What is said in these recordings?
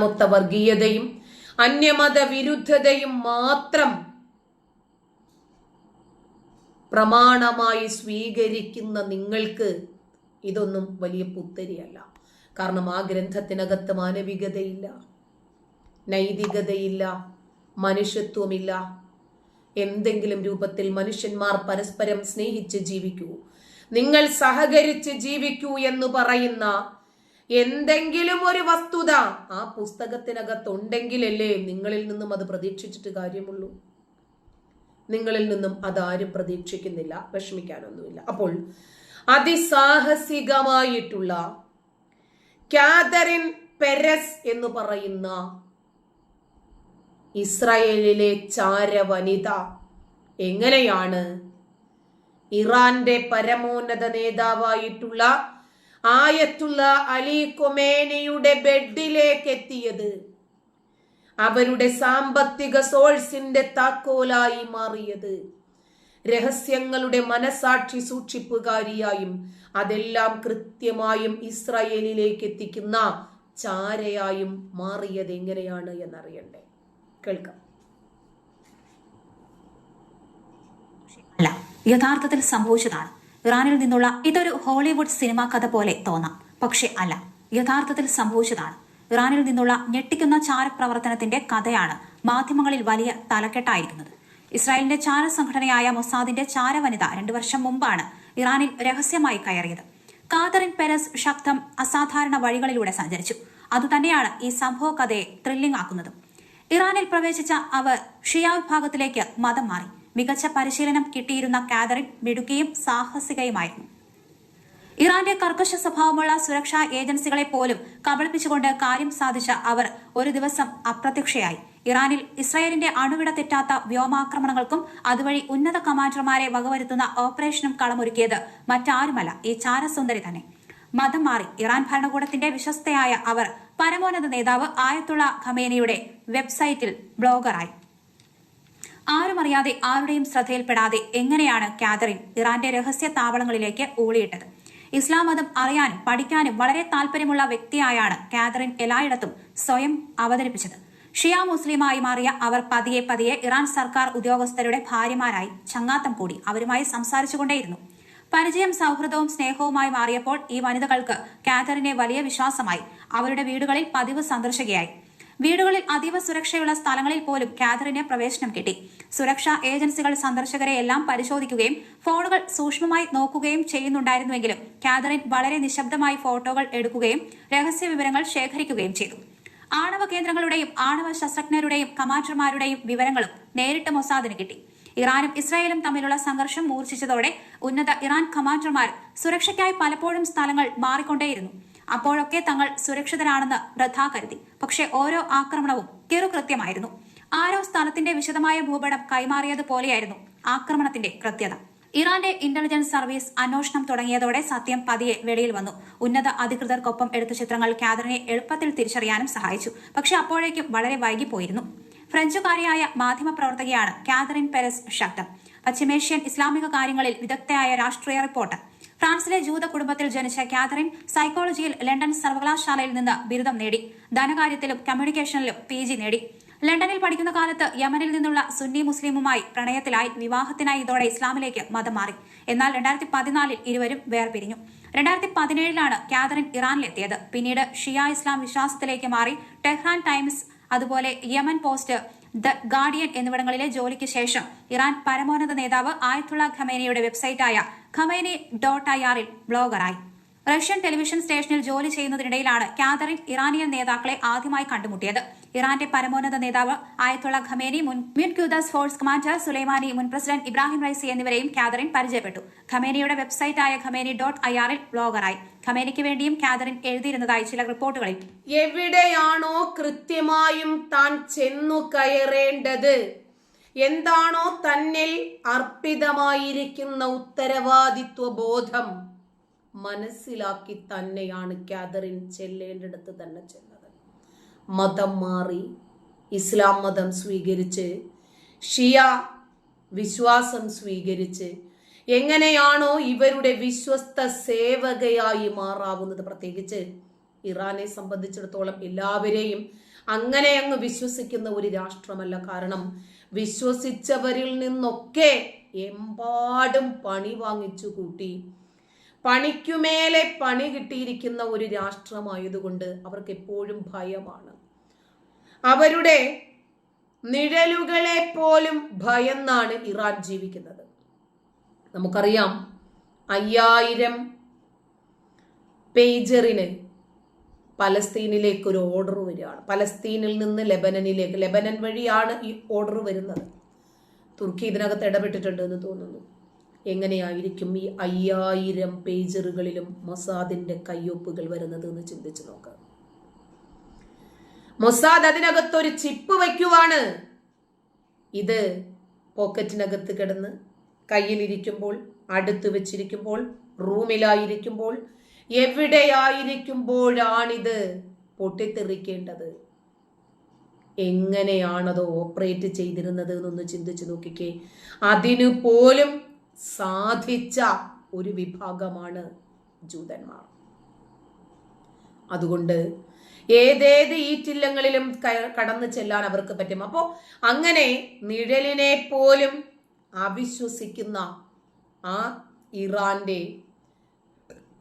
മൊത്ത വർഗീയതയും അന്യമത വിരുദ്ധതയും മാത്രം പ്രമാണമായി സ്വീകരിക്കുന്ന നിങ്ങൾക്ക് ഇതൊന്നും വലിയ പുത്തരിയല്ല. കാരണം ആ ഗ്രന്ഥത്തിനകത്ത് മാനവികതയില്ല നൈതികതയില്ല മനുഷ്യത്വമില്ല. എന്തെങ്കിലും രൂപത്തിൽ മനുഷ്യന്മാർ പരസ്പരം സ്നേഹിച്ച് ജീവിക്കൂ. നിങ്ങൾ സഹകരിച്ച് ജീവിക്കൂ എന്ന് പറയുന്ന എന്തെങ്കിലും ഒരു വസ്തുത ആ പുസ്തകത്തിനകത്തുണ്ടെങ്കിലല്ലേ നിങ്ങളിൽ നിന്നും അത് പ്രതീക്ഷിച്ചിട്ട് കാര്യമുള്ളൂ. നിങ്ങളിൽ നിന്നും അതാരും പ്രതീക്ഷിക്കുന്നില്ല വിഷമിക്കാനൊന്നുമില്ല. അപ്പോൾ അതിസാഹസികമായിട്ടുള്ള കാതറിൻ പെരസ് എന്ന് പറയുന്ന ഇസ്രായേലിലെ ചാര വനിത എങ്ങനെയാണ് ഇറാന്റെ പരമോന്നത നേതാവായിട്ടുള്ള ആയത്തുള്ള അലി കൊമേനയുടെ ബെഡിലേക്ക് എത്തിയത് അവരുടെ സാമ്പത്തിക സോഴ്സിന്റെ താക്കോലായി മാറിയത്. രഹസ്യങ്ങളുടെ മനസാക്ഷി സൂക്ഷിപ്പുകാരിയായും അതെല്ലാം കൃത്യമായും ഇസ്രായേലിലേക്ക് എത്തിക്കുന്ന ചാരയായും മാറിയത് എങ്ങനെയാണ് എന്നറിയണ്ടേ? കേൾക്കാം. അല്ല യഥാർത്ഥത്തിൽ സംഭവിച്ചതാണ്. ഇറാനിൽ നിന്നുള്ള ഇതൊരു ഹോളിവുഡ് സിനിമാ കഥ പോലെ തോന്നാം. പക്ഷെ അല്ല യഥാർത്ഥത്തിൽ സംഭവിച്ചതാണ്. ഇറാനിൽ നിന്നുള്ള ഞെട്ടിക്കുന്ന ചാരപ്രവർത്തനത്തിന്റെ കഥയാണ് മാധ്യമങ്ങളിൽ വലിയ തലക്കെട്ടായിരിക്കുന്നത്. ഇസ്രായേലിന്റെ ചാര സംഘടനയായ മൊസാദിന്റെ ചാരവനിത രണ്ടു വർഷം മുമ്പാണ് ഇറാനിൽ രഹസ്യമായി കയറിയത്. കാതറിൻ പെരസ് ശബ്ദം അസാധാരണ വഴികളിലൂടെ സഞ്ചരിച്ചു. അതുതന്നെയാണ് ഈ സംഭവ കഥയെ ത്രില്ലിംഗ് ആക്കുന്നതും. ഇറാനിൽ പ്രവേശിച്ച അവർ ഷിയ വിഭാഗത്തിലേക്ക് മതം മാറി. മികച്ച പരിശീലനം കിട്ടിയിരുന്ന കാതറിൻ മിടുക്കിയും സാഹസികയുമായിരുന്നു. ഇറാന്റെ കർക്കശ സ്വഭാവമുള്ള സുരക്ഷാ ഏജൻസികളെ പോലും കബളിപ്പിച്ചുകൊണ്ട് കാര്യം സാധിച്ച അവർ ഒരു ദിവസം അപ്രത്യക്ഷയായി. ഇറാനിൽ ഇസ്രായേലിന്റെ അണുവിട തെറ്റാത്ത വ്യോമാക്രമണങ്ങൾക്കും അതുവഴി ഉന്നത കമാൻഡർമാരെ വകവരുത്തുന്ന ഓപ്പറേഷനും കളമൊരുക്കിയത് മറ്റാരുമല്ല ഈ ചാരസുന്ദരി തന്നെ. മതം മാറി ഇറാൻ ഭരണകൂടത്തിന്റെ വിശ്വസ്തയായ അവർ പരമോന്നത നേതാവ് ആയത്തുള്ള ഖമേനിയുടെ വെബ്സൈറ്റിൽ ബ്ലോഗറായി. ആരും അറിയാതെ ആരുടെയും ശ്രദ്ധയിൽപ്പെടാതെ എങ്ങനെയാണ് കാതറിൻ ഇറാന്റെ രഹസ്യ താവളങ്ങളിലേക്ക് ഊളിയിട്ടത്? ഇസ്ലാം മതം അറിയാനും പഠിക്കാനും വളരെ താല്പര്യമുള്ള വ്യക്തിയായാണ് കാതറിൻ എല്ലായിടത്തും സ്വയം അവതരിപ്പിച്ചത്. ഷിയ മുസ്ലിമായി മാറിയ അവർ പതിയെ പതിയെ ഇറാൻ സർക്കാർ ഉദ്യോഗസ്ഥരുടെ ഭാര്യമാരായി ചങ്ങാത്തം കൂടി അവരുമായി സംസാരിച്ചുകൊണ്ടേയിരുന്നു. പരിചയം സൗഹൃദവും സ്നേഹവുമായി മാറിയപ്പോൾ ഈ വനിതകൾക്ക് കാതറിനെ വലിയ വിശ്വാസമായി അവരുടെ വീടുകളിൽ പതിവ് സന്ദർശകയായി. വീടുകളിൽ അതീവ സുരക്ഷയുള്ള സ്ഥലങ്ങളിൽ പോലും കാതറിന് പ്രവേശനം കിട്ടി. സുരക്ഷാ ഏജൻസികൾ സന്ദർശകരെ എല്ലാം പരിശോധിക്കുകയും ഫോണുകൾ സൂക്ഷ്മമായി നോക്കുകയും ചെയ്യുന്നുണ്ടായിരുന്നുവെങ്കിലും കാതറിൻ വളരെ നിശബ്ദമായി ഫോട്ടോകൾ എടുക്കുകയും രഹസ്യ വിവരങ്ങൾ ശേഖരിക്കുകയും ചെയ്തു. ആണവ കേന്ദ്രങ്ങളുടെയും ആണവ ശസ്ത്രജ്ഞരുടെയും കമാൻഡർമാരുടെയും വിവരങ്ങളും നേരിട്ട് മൊസാദിന് കിട്ടി. ഇറാനും ഇസ്രായേലും തമ്മിലുള്ള സംഘർഷം മൂർച്ഛിച്ചതോടെ ഉന്നത ഇറാൻ കമാൻഡർമാർ സുരക്ഷയ്ക്കായി പലപ്പോഴും സ്ഥലങ്ങൾ മാറിക്കൊണ്ടേയിരുന്നു. അപ്പോഴൊക്കെ തങ്ങൾ സുരക്ഷിതരാണെന്ന് റദ്ദ കരുതി. പക്ഷേ ഓരോ ആക്രമണവും കിറുകൃത്യമായിരുന്നു ആരോ സ്ഥലത്തിന്റെ വിശദമായ ഭൂപടം കൈമാറിയതുപോലെയായിരുന്നു ആക്രമണത്തിന്റെ കൃത്യത. ഇറാന്റെ ഇന്റലിജൻസ് സർവീസ് അന്വേഷണം തുടങ്ങിയതോടെ സത്യം പതിയെ വെളിയിൽ വന്നു. ഉന്നത അധികൃതർക്കൊപ്പം എടുത്ത ചിത്രങ്ങൾ കാതറിനെ എളുപ്പത്തിൽ തിരിച്ചറിയാനും സഹായിച്ചു. പക്ഷെ അപ്പോഴേക്കും വളരെ വൈകിപ്പോയിരുന്നു. ഫ്രഞ്ചുകാരിയായ മാധ്യമപ്രവർത്തകയാണ് കാതറിൻ പെരസ് ഷക്തം പശ്ചിമേഷ്യൻ ഇസ്ലാമിക കാര്യങ്ങളിൽ വിദഗ്ധയായ രാഷ്ട്രീയ റിപ്പോർട്ടർ. ഫ്രാൻസിലെ ജൂത കുടുംബത്തിൽ ജനിച്ച കാതറിൻ സൈക്കോളജിയിൽ ലണ്ടൻ സർവകലാശാലയിൽ നിന്ന് ബിരുദം നേടി ധനകാര്യത്തിലും കമ്മ്യൂണിക്കേഷനിലും പി നേടി. ലണ്ടനിൽ പഠിക്കുന്ന കാലത്ത് യമനിൽ നിന്നുള്ള സുന്നി മുസ്ലിമുമായി പ്രണയത്തിലായി വിവാഹത്തിനായി ഇതോടെ ഇസ്ലാമിലേക്ക് മതം മാറി. എന്നാൽ രണ്ടായിരത്തി പതിനാലിൽ ഇരുവരും വേർപിരിഞ്ഞു. രണ്ടായിരത്തി പതിനേഴിലാണ് കാതറിൻ ഇറാനിലെത്തിയത്. പിന്നീട് ഷിയ ഇസ്ലാം വിശ്വാസത്തിലേക്ക് മാറി ടെഹ്റാൻ ടൈംസ് അതുപോലെ യമൻ പോസ്റ്റ് ദ ഗാർഡിയൻ എന്നിവിടങ്ങളിലെ ജോലിക്ക് ശേഷം ഇറാൻ പരമോന്നത നേതാവ് ആയത്തുള്ള ഖമേനിയുടെ വെബ്സൈറ്റായ ഖമേനി ഡോട്ട് ഐ ആറിൽ ബ്ലോഗറായി. റഷ്യൻ ടെലിവിഷൻ സ്റ്റേഷനിൽ ജോലി ചെയ്യുന്നതിനിടയിലാണ് കാതറിൻ ഇറാനിയൻ നേതാക്കളെ ആദ്യമായി കണ്ടുമുട്ടിയത്. ഇറാന്റെ പരമോന്നത നേതാവ് ആയത്തുള്ള ഖമേനി മുൻ മിൻ ക്യൂദാസ് ഫോഴ്സ് കമാൻഡർ സുലൈമാനി മുൻ പ്രസിഡന്റ് ഇബ്രാഹിം റൈസി എന്നിവരെയും കാതറിൻ പരിചയപ്പെട്ടു. ഖമേനിയുടെ വെബ്സൈറ്റായ ഖമേനി ഡോട്ട് ഐ ആറിൽ ബ്ലോഗറായി. ഖമേനിക്ക് വേണ്ടിയും കാതറിൻ എഴുതിയിരുന്നതായി ചില റിപ്പോർട്ടുകളിൽ. എവിടെയാണോ കൃത്യമായും താൻ ചെന്നു കയറേണ്ടത്? എന്താണോ തന്നിൽ അർപ്പിതമായിരിക്കുന്ന ഉത്തരവാദിത്വ ബോധം മനസ്സിലാക്കി തന്നെയാണ് കാതറിൻ ചെല്ലേണ്ടിടത്ത് തന്നെ ചെന്നത്. മതം മാറി ഇസ്ലാം മതം സ്വീകരിച്ച് ഷിയ വിശ്വാസം സ്വീകരിച്ച് എങ്ങനെയാണോ ഇവരുടെ വിശ്വസ്ത സേവകയായി മാറാവുന്നത്. പ്രത്യേകിച്ച് ഇറാനെ സംബന്ധിച്ചിടത്തോളം എല്ലാവരെയും അങ്ങനെ അങ്ങ് വിശ്വസിക്കുന്ന ഒരു രാഷ്ട്രമല്ല. കാരണം വിശ്വസിച്ചവരിൽ നിന്നൊക്കെ എമ്പാടും പണി വാങ്ങിച്ചു കൂട്ടി. പണിക്കുമേലെ പണി കിട്ടിയിരിക്കുന്ന ഒരു രാഷ്ട്രമായതുകൊണ്ട് അവർക്ക് എപ്പോഴും ഭയമാണ്. അവരുടെ നിഴലുകളെ പോലും ഭയന്നാണ് ഇറാൻ ജീവിക്കുന്നത്. നമുക്കറിയാം അയ്യായിരം പേജറിന് പലസ്തീനിലേക്ക് ഒരു ഓർഡർ വരികയാണ്. പലസ്തീനിൽ നിന്ന് ലെബനനിലേക്ക് ലെബനൻ വഴിയാണ് ഈ ഓർഡർ വരുന്നത്. തുർക്കി ഇതിനകത്ത് ഇടപെട്ടിട്ടുണ്ട് എന്ന് തോന്നുന്നു. എങ്ങനെയായിരിക്കും ഈ അയ്യായിരം പേജറുകളിലും മൊസാദിന്റെ കയ്യൊപ്പുകൾ വരുന്നത് എന്ന് ചിന്തിച്ചു നോക്കുക മൊസാദ് അതിനകത്ത് ഒരു ചിപ്പ് വയ്ക്കുവാണ്. ഇത് പോക്കറ്റിനകത്ത് കിടന്ന് കയ്യിലിരിക്കുമ്പോൾ അടുത്ത് വെച്ചിരിക്കുമ്പോൾ റൂമിലായിരിക്കുമ്പോൾ എവിടെയായിരിക്കുമ്പോഴാണിത് പൊട്ടിത്തെറിക്കേണ്ടത്? എങ്ങനെയാണത് ഓപ്പറേറ്റ് ചെയ്തിരുന്നത് എന്നൊന്ന് ചിന്തിച്ചു നോക്കിക്കേ. അതിനു പോലും സാധിച്ച ഒരു വിഭാഗമാണ് ജൂതന്മാർ. അതുകൊണ്ട് ഏതേത് ഈറ്റില്ലങ്ങളിലും കടന്നു ചെല്ലാൻ അവർക്ക് പറ്റും. അപ്പോൾ അങ്ങനെ നിഴലിനെ പോലും അവിശ്വസിക്കുന്ന ആ ഇറാന്റെ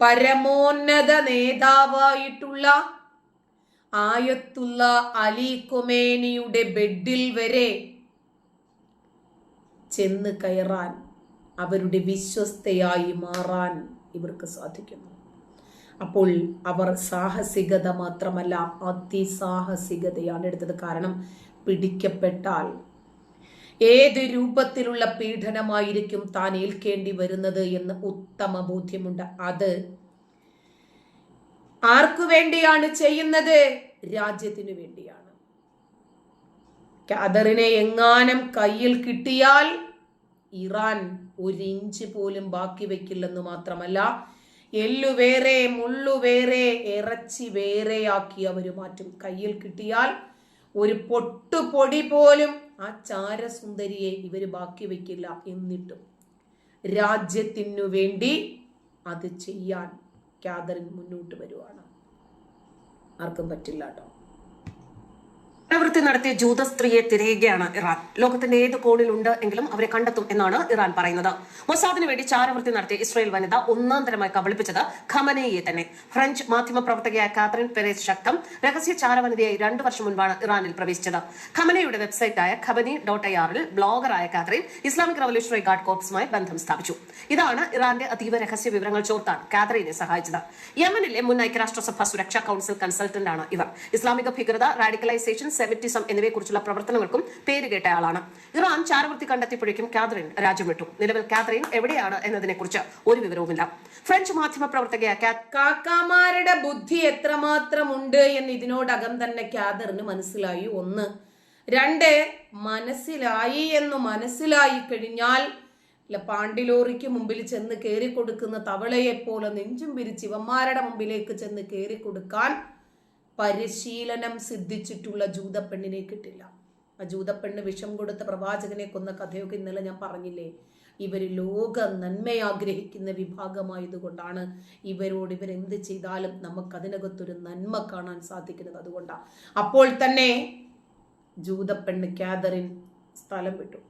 പരമോന്നത നേതാവായിട്ടുള്ള ആയത്തുള്ള അലി കൊമേനിയുടെ ബെഡിൽ വരെ ചെന്ന് കയറാൻ അവരുടെ വിശ്വസ്തയായി മാറാൻ ഇവർക്ക് സാധിക്കുന്നു. അപ്പോൾ അവർ സാഹസികത മാത്രമല്ല അതിസാഹസികതയാണ് എടുത്തത്. കാരണം പിടിക്കപ്പെട്ടാൽ ഏത് രൂപത്തിലുള്ള പീഡനമായിരിക്കും താൻ ഏൽക്കേണ്ടി വരുന്നത് എന്ന് ഉത്തമ ബോധ്യമുണ്ട്. അത് ആർക്കു വേണ്ടിയാണ് ചെയ്യുന്നത്? രാജ്യത്തിനു വേണ്ടിയാണ്. കാദറിനെ എങ്ങാനും കയ്യിൽ കിട്ടിയാൽ ഇറാൻ ഒരു ഇഞ്ച് പോലും ബാക്കി വെക്കില്ലെന്ന് മാത്രമല്ല എല്ലു വേറെ മുള്ളു വേറെ ഇറച്ചി വേറെയാക്കി അവർ മാറ്റും. കയ്യിൽ കിട്ടിയാൽ ഒരു പൊട്ടുപൊടി പോലും ആ ചാരസുന്ദരിയെ ഇവർ ബാക്കി വയ്ക്കില്ല എന്നിട്ടും. രാജ്യത്തിനു വേണ്ടി അത് ചെയ്യാൻ കാതറിൻ മുന്നോട്ട് വരുവാണ്. ആർക്കും പറ്റില്ല കേട്ടോ പ്രവൃത്തി നടത്തിയ ജൂത സ്ത്രീയെ തിരയുകയാണ് ഇറാൻ. ലോകത്തിന്റെ ഏത് കോണിലുണ്ട് എങ്കിലും അവരെ കണ്ടെത്തും എന്നാണ് ഇറാൻ പറയുന്നത്. മൊസാദിന് വേണ്ടി ചാരവൃത്തി നടത്തിയ ഇസ്രയേൽ വനിത ഒന്നാം തരമായി കബളിപ്പിച്ചത് ഖമനയെ തന്നെ. ഫ്രഞ്ച് മാധ്യമ പ്രവർത്തകയായ കാത്രിൻ പെരേസ് ശക്തം രഹസ്യ ചാരവനിതയായി രണ്ടു വർഷം മുൻപാണ് ഇറാനിൽ പ്രവേശിച്ചത്. ഖമനയുടെ വെബ്സൈറ്റായ ഖബനി ഡോട്ട് ഐ ആറിൽ ബ്ലോഗറായ കാത്രിൻ ഇസ്ലാമിക് റവല്യൂഷണറി ഗാർഡ് കോർപ്സുമായി ബന്ധം സ്ഥാപിച്ചു. ഇതാണ് ഇറാന്റെ അതീവ രഹസ്യ വിവരങ്ങൾ ചോർത്താൻ കാതറിനെ സഹായിച്ചത്. യമനിലെ മുൻ ഐക്യരാഷ്ട്രസഭ സുരക്ഷാ കൌൺസിൽ കൺസൾട്ടന്റാണ് ഇവർ. ഇസ്ലാമിക ഭീകരത റാഡിക്കലൈസേഷൻ സെമിറ്റിസം എന്നിവയെക്കുറിച്ചുള്ള പ്രവർത്തനങ്ങൾക്കും പേരുകേട്ട ആളാണ്. ഇറാൻ ചാരവൃത്തി കണ്ടെത്തിയപ്പോഴേക്കും കാതറിൻ രാജ്യം വിട്ടു. നിലവിൽ കാതറിൻ എവിടെയാണ് എന്നതിനെക്കുറിച്ച് ഒരു വിവരവുമില്ല. ഫ്രഞ്ച് മാധ്യമ പ്രവർത്തകയായ ബുദ്ധി എത്രമാത്രം ഉണ്ട് എന്ന് ഇതിനോടകം തന്നെ കാതറിന് മനസ്സിലായി. ഒന്ന് രണ്ട് മനസ്സിലായി എന്ന് മനസ്സിലായി കഴിഞ്ഞാൽ അല്ല പാണ്ടിലോറിക്ക് മുമ്പിൽ ചെന്ന് കയറി കൊടുക്കുന്ന തവളയെപ്പോലെ പോലെ നെഞ്ചും പിരിച്ച് ഇവന്മാരുടെ മുമ്പിലേക്ക് ചെന്ന് കയറി കൊടുക്കാൻ പരിശീലനം സിദ്ധിച്ചിട്ടുള്ള ജൂതപ്പെണ്ണിനെ കിട്ടില്ല. ആ ജൂതപ്പെണ്ണ് വിഷം കൊടുത്ത പ്രവാചകനെ കൊന്ന കഥയൊക്കെ ഇന്നലെ ഞാൻ പറഞ്ഞില്ലേ? ഇവർ ലോക നന്മ ആഗ്രഹിക്കുന്ന വിഭാഗമായതുകൊണ്ടാണ് ഇവരോട് ഇവരെന്ത് ചെയ്താലും നമുക്ക് അതിനകത്തൊരു നന്മ കാണാൻ സാധിക്കുന്നത് അതുകൊണ്ടാണ് അപ്പോൾ തന്നെ ജൂതപ്പെണ്ണ് കാതറിൻ സ്ഥലം വിട്ടു.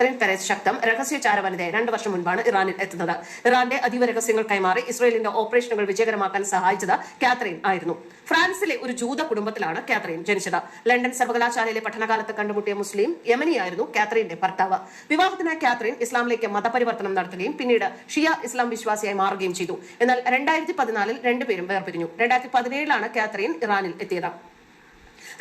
കാതറിൻ പെരേസ് ശക്തം. രഹസ്യ ചാരവനിതയെ രണ്ടു വർഷം മുൻപാണ് ഇറാനിൽ എത്തുന്നത്. ഇറാന്റെ അതീവ രഹസ്യങ്ങൾ കൈമാറി ഇസ്രയേലിന്റെ ഓപ്പറേഷനുകൾ വിജയകരമാക്കാൻ സഹായിച്ചത് കാത്രീൻ ആയിരുന്നു. ഫ്രാൻസിലെ ഒരു ജൂത കുടുംബത്തിലാണ് കാത്രീൻ ജനിച്ചത്. ലണ്ടൻ സർവകലാശാലയിലെ പഠനകാലത്ത് കണ്ടുമുട്ടിയ മുസ്ലിം യമനിയായിരുന്നു കാത്രീന്റെ ഭർത്താവ്. വിവാഹത്തിനായി കാത്രീൻ ഇസ്ലാമിലേക്ക് മതപരിവർത്തനം നടത്തുകയും പിന്നീട് ഷിയ ഇസ്ലാം വിശ്വാസിയായി മാറുകയും ചെയ്തു. എന്നാൽ രണ്ടായിരത്തി പതിനാലിൽ രണ്ടുപേരും വേർപിരിഞ്ഞു. രണ്ടായിരത്തി പതിനേഴിലാണ് കാത്രീൻ ഇറാനിൽ എത്തിയത്.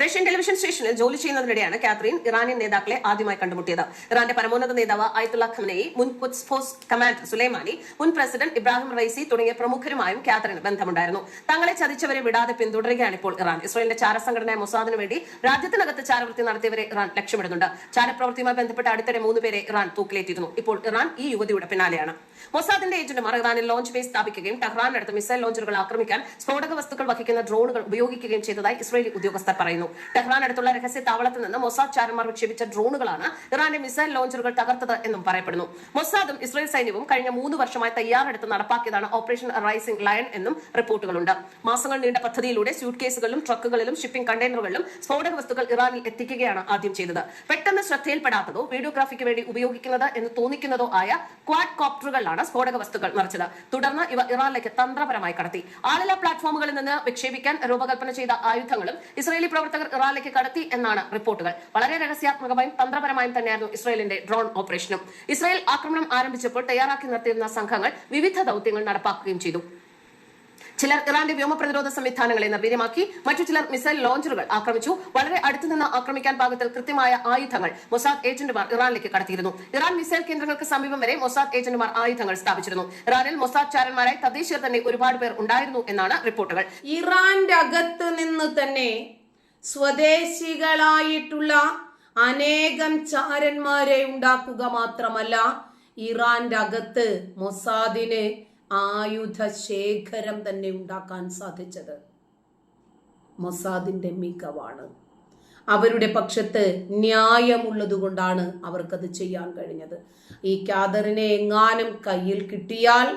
റഷ്യൻ ടെലിവിഷൻ സ്റ്റേഷനിൽ ജോലി ചെയ്യുന്നതിനിടെയാണ് കാത്രീൻ ഇറാനിയൻ നേതാക്കളെ ആദ്യമായി കണ്ടുമുട്ടിയത്. ഇറാന്റെ പരമോന്നത നേതാവ് ആയത്തുള്ള ഖമനയി മുൻ quds ഫോഴ്സ് കമാൻഡർ സുലൈമാനി മുൻ പ്രസിഡന്റ് ഇബ്രാഹിം റൈസി തുടങ്ങിയ പ്രമുഖരുമായും കാത്രീന് ബന്ധമുണ്ടായിരുന്നു. തങ്ങളെ ചതിച്ചവരെ വിടാതെ പിന്തുടരുകയാണ് ഇപ്പോൾ ഇറാൻ. ഇസ്രായേലിന്റെ ചാരസംഘടനയായ മൊസാദിന് വേണ്ടി രാജ്യത്തിനകത്ത് ചാരവൃത്തി നടത്തിയവരെ ഇറാൻ ലക്ഷ്യമിടുന്നുണ്ട്. ചാരപ്രവൃത്തിയുമായി ബന്ധപ്പെട്ട അടുത്തിടെ മൂന്ന് പേരെ ഇറാൻ തൂക്കിലേറ്റിയിരുന്നു. ഇപ്പോൾ ഇറാൻ ഈ യുവതിയുടെ പിന്നാലെയാണ്. മൊസാദിന്റെ ഏജന്റുമാർ ഇറാനിൽ ലോഞ്ച് ബേസ് സ്ഥാപിക്കുകയും ടെഹ്റാനടുത്ത് മിസൈൽ ലോഞ്ചറുകൾ ആക്രമിക്കാൻ സ്ഫോടക വസ്തുക്കൾ വഹിക്കുന്ന ഡ്രോണുകൾ ഉപയോഗിക്കുകയും ചെയ്തതായി ഇസ്രയേലി ഉദ്യോഗസ്ഥർ പറയുന്നു. പറയുന്നു ടെഹ്റാൻ അടുത്തുള്ള രഹസ്യ താവളത്തിൽ നിന്ന് മൊസാദ് ചാരന്മാർ വിക്ഷേപിച്ച ഡ്രോണുകളാണ് ഇറാന്റെ മിസൈൽ ലോഞ്ചറുകൾ തകർത്തത് എന്നും പറയപ്പെടുന്നു. മൊസാദും ഇസ്രായേൽ സൈന്യവും കഴിഞ്ഞ മൂന്ന് വർഷമായി തയ്യാറെടുത്ത് നടപ്പാക്കിയതാണ് ഓപ്പറേഷൻ റൈസിംഗ് ലയൺ എന്നും റിപ്പോർട്ടുകളുണ്ട്. മാസങ്ങൾ നീണ്ട പദ്ധതിയിലൂടെ സ്യൂട്ട് കേസുകളിലും ട്രക്കുകളിലും ഷിപ്പിംഗ് കണ്ടെയ്നറുകളിലും സ്ഫോടക വസ്തുക്കൾ ഇറാനിൽ എത്തിക്കുകയാണ് ആദ്യം ചെയ്തത്. പെട്ടെന്ന് ശ്രദ്ധയിൽപ്പെടാത്തതോ വീഡിയോഗ്രാഫിക്ക് വേണ്ടി ഉപയോഗിക്കുന്നത് എന്ന് തോന്നിക്കുന്നതോ ആയ ക്വാഡ് കോപ്റ്ററുകളിലാണ് സ്ഫോടക വസ്തുക്കൾ നിറച്ചത് തുടർന്ന് ഇവ ഇറാനിലേക്ക് തന്ത്രപരമായി കടത്തി. ആളില പ്ലാറ്റ്ഫോമുകളിൽ നിന്ന് വിക്ഷേപിക്കാൻ രൂപകൽപ്പന ചെയ്ത ആയുധങ്ങളും ഇസ്രയേലി പ്രവർത്തകർ ഇറാനിലേക്ക് കടത്തി എന്നാണ് റിപ്പോർട്ടുകൾ. വളരെ രഹസ്യാത്മകമായും തന്ത്രപരമായും തന്നെയായിരുന്നു ഇസ്രായേലിന്റെ ഡ്രോൺ ഓപ്പറേഷനും. ഇസ്രായേൽ ആക്രമണം ആരംഭിച്ചപ്പോൾ തയ്യാറാക്കി നിർത്തിയിരുന്ന സംഘങ്ങൾ വിവിധ ദൌത്യങ്ങൾ നടപ്പാക്കുകയും ചെയ്തു. ചിലർ ഇറാന്റെ വ്യോമ പ്രതിരോധ സംവിധാനങ്ങളെ നിർവീര്യമാക്കി മറ്റു ചിലർ മിസൈൽ ലോഞ്ചറുകൾ ആക്രമിച്ചു. വളരെ അടുത്തുനിന്ന് ആക്രമിക്കാൻ പാകത്തിൽ കൃത്യമായ ആയുധങ്ങൾ മൊസാദ് ഏജന്റുമാർ ഇറാനിലേക്ക് കടത്തിയിരുന്നു. ഇറാൻ മിസൈൽ കേന്ദ്രങ്ങൾക്ക് സമീപം വരെ മൊസാദ് ഏജന്റുമാർ ആയുധങ്ങൾ സ്ഥാപിച്ചിരുന്നു. ഇറാനിൽ മൊസാദ് ചാരന്മാരായി തദ്ദേശീയർ തന്നെ ഒരുപാട് പേർ ഉണ്ടായിരുന്നു എന്നാണ് റിപ്പോർട്ടുകൾ. ഇറാന്റെ അകത്ത് നിന്ന് തന്നെ സ്വദേശികളായിട്ടുള്ള അനേകം ചാരന്മാരെ ഉണ്ടാക്കുക മാത്രമല്ല ഇറാന്റെ അകത്ത് മൊസാദിന് ആയുധ ശേഖരം തന്നെ ഉണ്ടാക്കാൻ സാധിച്ചത്. മൊസാദിന്റെ മികവാണ്. അവരുടെ പക്ഷത്ത് ന്യായമുള്ളത് കൊണ്ടാണ് അവർക്കത് ചെയ്യാൻ കഴിഞ്ഞത്. ഈ കാദറിനെ എങ്ങാനും കയ്യിൽ കിട്ടിയാൽ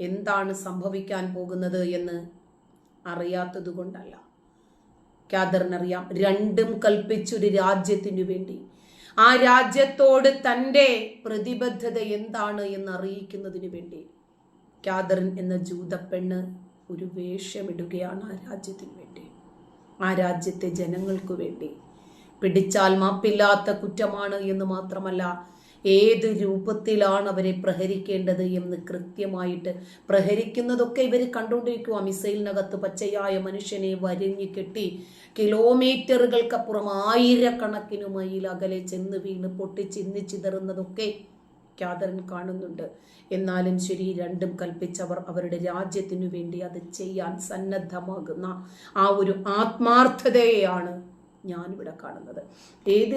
എന്താണ് സംഭവിക്കാൻ പോകുന്നത് എന്ന് അറിയാത്തത് കൊണ്ടല്ല ഖാദറിനറിയാം രണ്ടും കൽപ്പിച്ചൊരു രാജ്യത്തിനു വേണ്ടി. ആ രാജ്യത്തോട് തന്റെ പ്രതിബദ്ധത എന്താണ് എന്ന് അറിയിക്കുന്നതിന് വേണ്ടി. ഖാദറിൻ എന്ന ജൂതപ്പെണ്ണ് ഒരു വേഷമിടുകയാണ് ആ രാജ്യത്തിന് വേണ്ടി. ആ രാജ്യത്തെ ജനങ്ങൾക്ക് വേണ്ടി. പിടിച്ചാൽ മാപ്പില്ലാത്ത കുറ്റമാണ് എന്ന് മാത്രമല്ല ഏത് രൂപത്തിലാണ് അവരെ പ്രഹരിക്കേണ്ടത് എന്ന് കൃത്യമായിട്ട് പ്രഹരിക്കുന്നതൊക്കെ ഇവർ കണ്ടുകൊണ്ടിരിക്കുക മിസൈലിനകത്ത് പച്ചയായ മനുഷ്യനെ വരിഞ്ഞു കെട്ടി കിലോമീറ്ററുകൾക്കപ്പുറം ആയിരക്കണക്കിന് മൈൽ അകലെ ചെന്ന് വീണ് പൊട്ടിച്ചിന്നി ചിതറുന്നതൊക്കെ ഖ്യാതരൻ കാണുന്നുണ്ട്. എന്നാലും ശരി രണ്ടും കൽപ്പിച്ചവർ അവരുടെ രാജ്യത്തിനു വേണ്ടി അത് ചെയ്യാൻ സന്നദ്ധമാകുന്ന ആ ഒരു ആത്മാർത്ഥതയെയാണ് ഞാനിവിടെ കാണുന്നത്. ഏത്